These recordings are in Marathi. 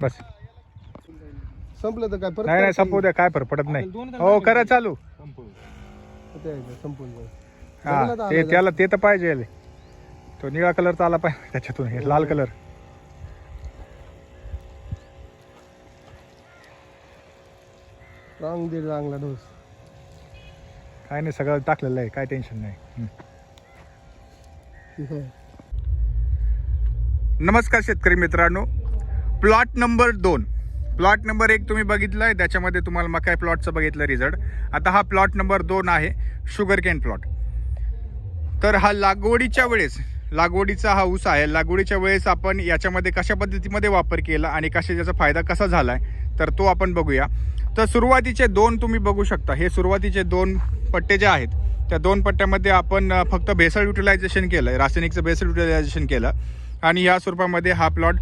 बस. संपलं तर काय परत नाही नाही संपू द्या काय फरक पडत नाही. हो करा चालू. ते आहे का, संपून जाईल. हा ते. त्याला ते तर पाहिजे. तो निळा कलरचा आला पाहिजे त्याच्यातून हे लाल कलर. रांग दीड रांगला डोस. काय नाही सगळं टाकलेलं आहे काय टेन्शन नाही. हम्म. नमस्कार शेतकरी मित्रांनो. प्लॉट नंबर दोन. प्लॉट नंबर एक तुम्ही बघितलाय त्याच्यामध्ये तुम्हाला मकाय प्लॉटचं बघितलं रिझल्ट आता हा प्लॉट नंबर दोन आहे शुगर केन प्लॉट तर हा लागवडीच्या वेळेस लागवडीचा हा ऊस आहे लागवडीच्या वेळेस आपण याच्यामध्ये कशा पद्धतीमध्ये वापर केला आणि कशा याचा फायदा कसा झाला आहे तर तो आपण बघूया. तर सुरुवातीचे दोन तुम्ही बघू शकता. हे सुरुवातीचे दोन पट्टे जे आहेत त्या दोन पट्ट्यामध्ये आपण फक्त भेसळ युटिलायझेशन केलं आहे रासायनिकचं भेसळ युटिलायझेशन केलं. आणि या स्वरूपामध्ये हा प्लॉट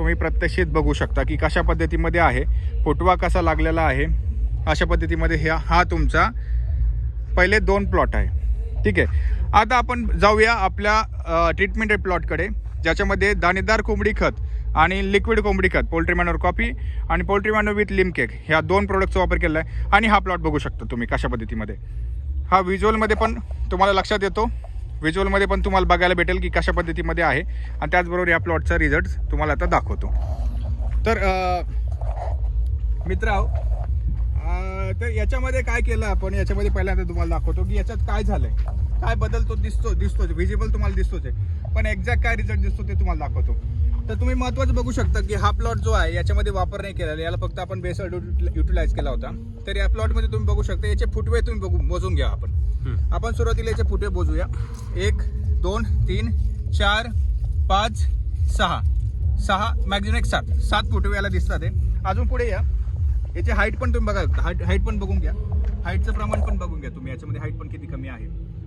तुम्ही प्रत्यक्षित बघू शकता की कशा पद्धतीमध्ये आहे फुटवा कसा लागलेला आहे अशा पद्धतीमध्ये ह्या हा तुमचा पहिले दोन प्लॉट आहे. ठीक आहे? आता आपण जाऊया आपल्या ट्रीटमेंट प्लॉटकडे ज्याच्यामध्ये दाणेदार कोंबडी खत आणि लिक्विड कोंबडी खत पोल्ट्री मॅनोर कॉफी आणि poultry manure with lime cake ह्या दोन प्रोडक्टचा वापर केला आहे आणि हा प्लॉट बघू शकता तुम्ही कशा पद्धतीमध्ये. हा व्हिज्युअलमध्ये पण तुम्हाला लक्षात येतो. व्हिज्युअलमध्ये पण तुम्हाला बघायला भेटेल की कशा पद्धतीमध्ये आहे. आणि त्याचबरोबर या प्लॉटचा रिझल्ट तुम्हाला आता दाखवतो. तर मित्र तर याच्यामध्ये काय केलं आपण? याच्यामध्ये पहिल्यांदा तुम्हाला दाखवतो की याच्यात काय झालंय. काय बदल तो दिसतो दिसतोच. व्हिजिबल तुम्हाला दिसतोच आहे. पण एक्झॅक्ट काय रिझल्ट दिसतो ते तुम्हाला दाखवतो. तर तुम्ही महत्वाचं बघू शकता की हा प्लॉट जो आहे याच्यामध्ये वापर नाही केलेला. याला फक्त आपण बेसळ युटिलाइज केला होता. तर या प्लॉटमध्ये तुम्ही बघू शकता याचे फुटवे तुम्ही बघू मोजून घ्या आपण. आपण सुरुवातीला याचे फुटवे मोजूया. एक दोन तीन चार पाच सहा. सहा मॅक्झिमम एक सात. सात फुटवे याला दिसतात अजून पुढे या. याची हाईट पण तुम्ही बघा. हाईट हाईट पण बघून घ्या. हाईटचं प्रमाण पण बघून घ्या तुम्ही. याच्यामध्ये हाईट पण किती कमी आहे.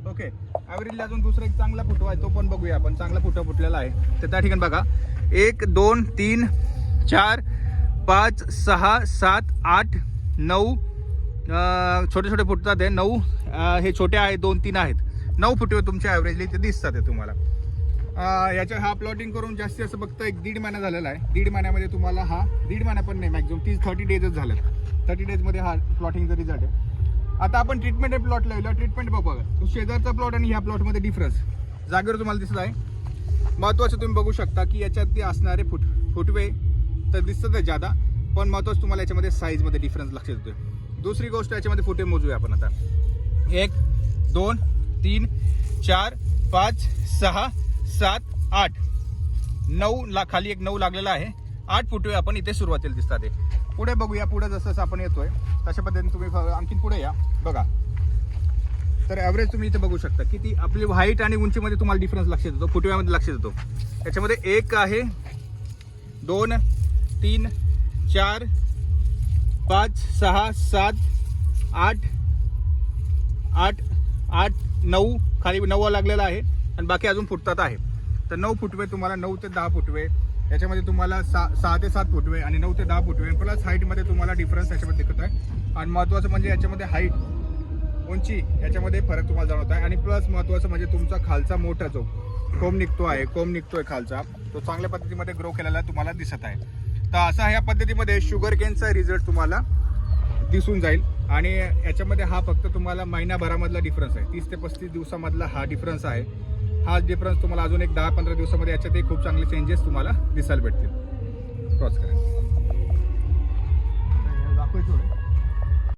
ओके ॲव्हरेजला अजून दुसरा एक चांगला फुटवा आहे तो पण बघूया आपण. चांगला फुटवा फुटलेला आहे. तर त्या ठिकाणी बघा. एक दोन तीन चार पाच सहा सात आठ नऊ छोटे छोटे फुटतात आहे नऊ हे छोटे आहे दोन तीन आहेत. नऊ फुटे तुमच्या ॲव्हरेजली ते दिसतात आहे तुम्हाला. याच्या हा प्लॉटिंग करून जास्तीत जास्त फक्त एक दीड महिना झालेला आहे. दीड महिन्यामध्ये तुम्हाला हा दीड महिना पण नाही मॅक्झिमम तीस थर्टी डेजच झाले थर्टी डेजमध्ये हा प्लॉटिंगचा रिझल्ट आहे आता आपण ट्रीटमेंट प्लॉट लावला. ट्रीटमेंट बघा शेजारचा प्लॉट आणि ह्या प्लॉटमध्ये डिफरन्स जागेवर तुम्हाला दिसत आहे. महत्त्वाचं तुम्ही बघू शकता की याच्यात ते असणारे फुट फुटवे तर दिसतात जादा पण महत्त्वाचं तुम्हाला याच्यामध्ये साईजमध्ये डिफरन्स लक्षात येतोय. दुसरी गोष्ट याच्यामध्ये फुटे मोजूया आपण आता. एक दोन तीन चार पाच सहा सात आठ. नऊ ला खाली एक नऊ लागलेला आहे. आठ फुटवे आपण इथे सुरुवातीला दिसतात आहे पुढे बघूया पुढे जसं जसं आपण येतोय तशा पद्धतीने तुम्ही आणखीन पुढे या. बघा. तर ॲव्हरेज तुम्ही इथे बघू शकता. किती आपली हाईट आणि उंचीमध्ये तुम्हाला डिफरन्स लक्षात येतो. फुटव्यामध्ये लक्षात येतो. याच्यामध्ये एक आहे दोन तीन चार पाच सहा सात आठ आठ आठ नऊ खाली नऊ लागलेला आहे आणि बाकी अजून फुटतात आहे. तर नऊ फुटवे तुम्हाला नऊ ते दहा फुटवे. याच्यामध्ये तुम्हाला सा सहा ते सात फुटवे आणि नऊ ते दहा फुटवे. प्लस हाईटमध्ये तुम्हाला डिफरन्स याच्यामध्ये दिसत आहे. आणि महत्त्वाचं म्हणजे याच्यामध्ये हाईट उंची याच्यामध्ये फरक तुम्हाला जाणवत आहे. आणि प्लस महत्त्वाचं म्हणजे तुमचा खालचा मोठा जो कोंब निघतो आहे कोंब निघतोय खालचा तो चांगल्या पद्धतीमध्ये ग्रो केलेला तुम्हाला दिसत आहे. तर असा ह्या पद्धतीमध्ये शुगर केनचा रिझल्ट तुम्हाला दिसून जाईल. आणि याच्यामध्ये हा फक्त तुम्हाला महिनाभरामधला डिफरन्स आहे. तीस ते पस्तीस दिवसामधला हा डिफरन्स आहे. हा डिफरन्स तुम्हाला अजून एक दहा पंधरा दिवसामध्ये याच्यातही खूप चांगले चेंजेस तुम्हाला दिसायला भेटतील. क्रॉस करा. दाखवायचं